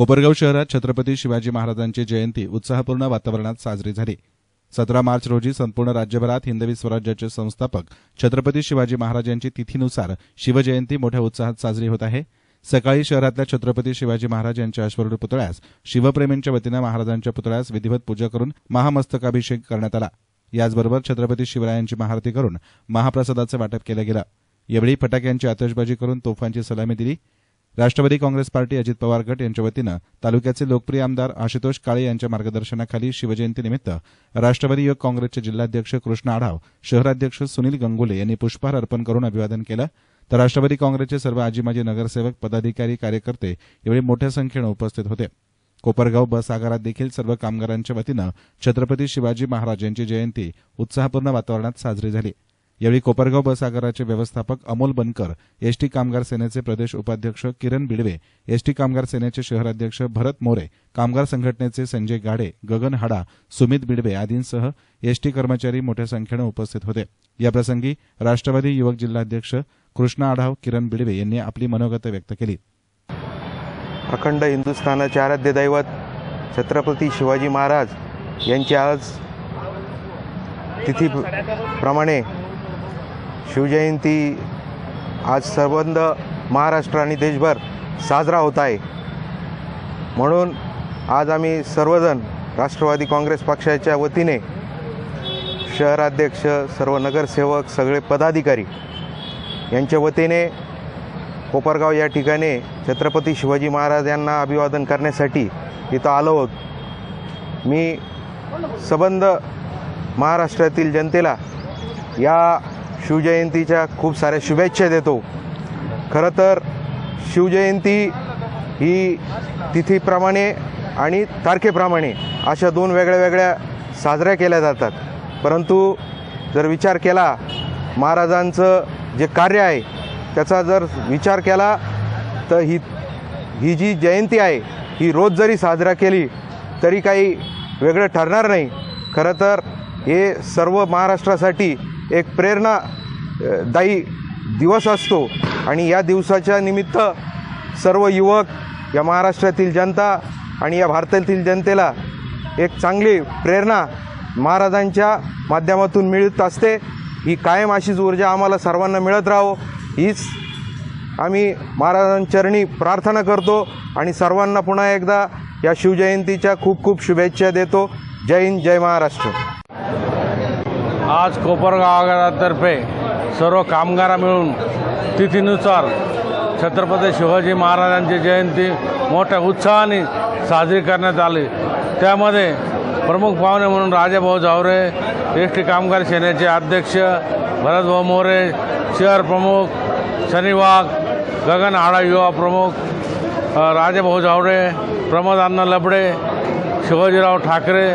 कोपरगाव शहरात छत्रपती शिवाजी महाराजांची जयंती उत्साहपूर्ण वातावरणात साजरी झाली. सतरा मार्च रोजी संपूर्ण राज्यभरात हिंदवी स्वराज्याचे संस्थापक छत्रपती शिवाजी महाराज यांची तिथीनुसार शिवजयंती मोठ्या उत्साहात साजरी होत आहे. सकाळी शहरातल्या छत्रपती शिवाजी महाराज यांच्या अश्वरूढ पुतळ्यास शिवप्रेमींच्या वतीनं महाराजांच्या पुतळ्यास विधिवत पूजा करून महामस्तकाभिषेक करण्यात आला. याचबरोबर छत्रपती शिवरायांची महाआरती करून महाप्रसादाचं वाटप केलं गेलं. यावेळी फटाक्यांची आतषबाजी करून तोफांची सलामी दिली. राष्ट्रवादी काँग्रेस पार्टी अजित पवार गट यांच्या वतीनं तालुक्याचे लोकप्रिय आमदार आशुतोष काळे यांच्या मार्गदर्शनाखाली शिवजयंतीनिमित्त राष्ट्रवादी युवक काँग्रेसचे जिल्हाध्यक्ष कृष्ण आढाव शहराध्यक्ष सुनील गंगुले यांनी पुष्पहार अर्पण करून अभिवादन केलं. तर राष्ट्रवादी काँग्रेसचे सर्व आजी माजी नगरसेवक पदाधिकारी कार्यकर्ते यावेळी मोठ्या संख्येनं उपस्थित होते. कोपरगाव बस आगारात देखील सर्व कामगारांच्या वतीनं छत्रपती शिवाजी महाराज यांची जयंती उत्साहपूर्ण वातावरणात साजरी झाली. यावेळी कोपरगाव बस आगाराचे व्यवस्थापक अमोल बनकर एसटी कामगार सेनेचे प्रदेश उपाध्यक्ष किरण बिडवे एसटी कामगार सेनेचे शहराध्यक्ष भरत मोरे कामगार संघटनेचे संजय गाडे गगन हाडा सुमित बिडवे आदींसह एसटी कर्मचारी मोठ्या संख्येनं उपस्थित होते. याप्रसंगी राष्ट्रवादी युवक जिल्हाध्यक्ष कृष्णा आढाव किरण बिडवे यांनी आपली मनोगत व्यक्त केली. अखंड हिंदुस्थानाचे आराध्य दैवत छत्रपती शिवाजी महाराज यांची आज तिथीप्रमाणे शिवजयंती आज सर्वंद महाराष्ट्र आणि देशभर साजरा होत आहे. म्हणून आज आम्ही सर्वजण राष्ट्रवादी काँग्रेस पक्षाच्या वतीने शहराध्यक्ष सर्व नगरसेवक सगळे पदाधिकारी यांच्या वतीने कोपरगाव या ठिकाणी छत्रपती शिवाजी महाराज यांना अभिवादन करण्यासाठी इथं आलो आहोत. मी सबंध महाराष्ट्रातील जनतेला या शिवजयंतीच्या खूप साऱ्या शुभेच्छा देतो. खरं तर शिवजयंती ही तिथीप्रमाणे आणि तारखेप्रमाणे अशा दोन वेगळ्या वेगळ्या साजऱ्या केल्या जातात. परंतु जर विचार केला महाराजांचं जे कार्य आहे त्याचा जर विचार केला तर ही ही जी जयंती आहे ही रोज जरी साजरा केली तरी काही वेगळं ठरणार नाही. खरं तर हे सर्व महाराष्ट्रासाठी एक प्रेरणादायी दिवस असतो. आणि या दिवसाच्या निमित्त सर्व युवक या महाराष्ट्रातील जनता आणि या भारतातील जनतेला एक चांगली प्रेरणा महाराजांच्या माध्यमातून मिळत असते. ही कायम अशीच ऊर्जा आम्हाला सर्वांना मिळत राहो. हीच आम्ही महाराजांचरणी प्रार्थना करतो आणि सर्वांना पुन्हा एकदा या शिवजयंतीच्या खूप खूप शुभेच्छा देतो. जय हिंद जय महाराष्ट्र. आज कोपरगावातर्फे सर्व कामगार मिळून तिथीनुसार छत्रपती शिवाजी महाराजांची जयंती मोठ्या उत्साहाने साजरी करण्यात आली. त्यामध्ये प्रमुख पाहुणे म्हणून राजाभाऊ जावरे एस टी कामगार सेनेचे अध्यक्ष भरतभाऊ मोरे शहर प्रमुख शनी गगन हाडा युवा प्रमुख राजाभाऊ जावरे प्रमोद अण्णा लबडे शिवाजीराव ठाकरे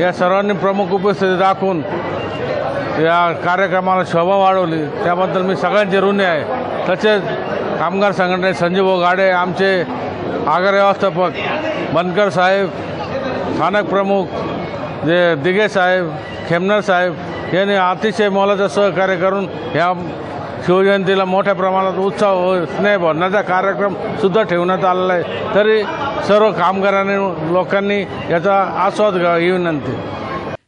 या सर्वांनी प्रमुख उपस्थिती दाखवून या कार्यक्रमाला शोभा वाढवली. त्याबद्दल मी सगळ्यांचे ऋणी आहे. तसेच कामगार संघटने संजीव गाडे आमचे आगार व्यवस्थापक बनकर साहेब स्थानक प्रमुख जे दिघे साहेब खेमनर साहेब यांनी अतिशय मोलाचं सहकार्य करून ह्या शिवजयंतीला मोठ्या प्रमाणात उत्साह व स्नेह भरण्याचा कार्यक्रमसुद्धा ठेवण्यात आलेला आहे. तरी सर्व कामगारांनी लोकांनी याचा आस्वाद घ्यावा ही विनंती.